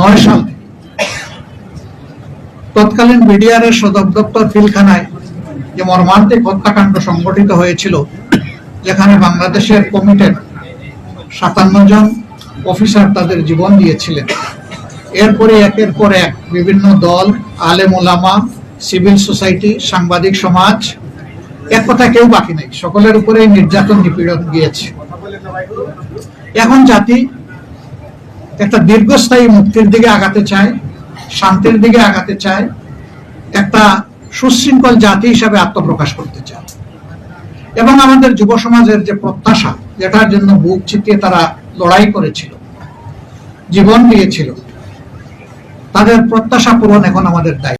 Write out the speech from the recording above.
নয় সাল তৎকালীন বিডিআর এর সদর দপ্তর পিলখানায় যে মর্মান্তিক হত্যাকাণ্ড সংঘটিত হয়েছিল, যেখানে বাংলাদেশের কমিটেড সাতান্ন জন অফিসার তাদের জীবন দিয়েছিলেন। এরপরে একের পর এক বিভিন্ন দল, আলেম ওলামা সিভিল সোসাইটি সাংবাদিক সমাজ, এক কথা কেউ বাকি নেই। সকলের উপরে নির্যাতন নিপীড়ন গিয়েছে। এখন জাতি একটা দীর্ঘস্থায়ী মুক্তির দিকে আগাতে চায়, শান্তির দিকে আগাতে চায়, একটা সুশৃঙ্খল জাতি হিসাবে আত্মপ্রকাশ করতে চায়। এবং আমাদের যুব সমাজের যে প্রত্যাশা, যেটার জন্য বুক চিতিয়ে তারা লড়াই করেছিল, জীবন দিয়েছিল, তাদের প্রত্যাশা পূরণ এখন আমাদের দায়িত্ব।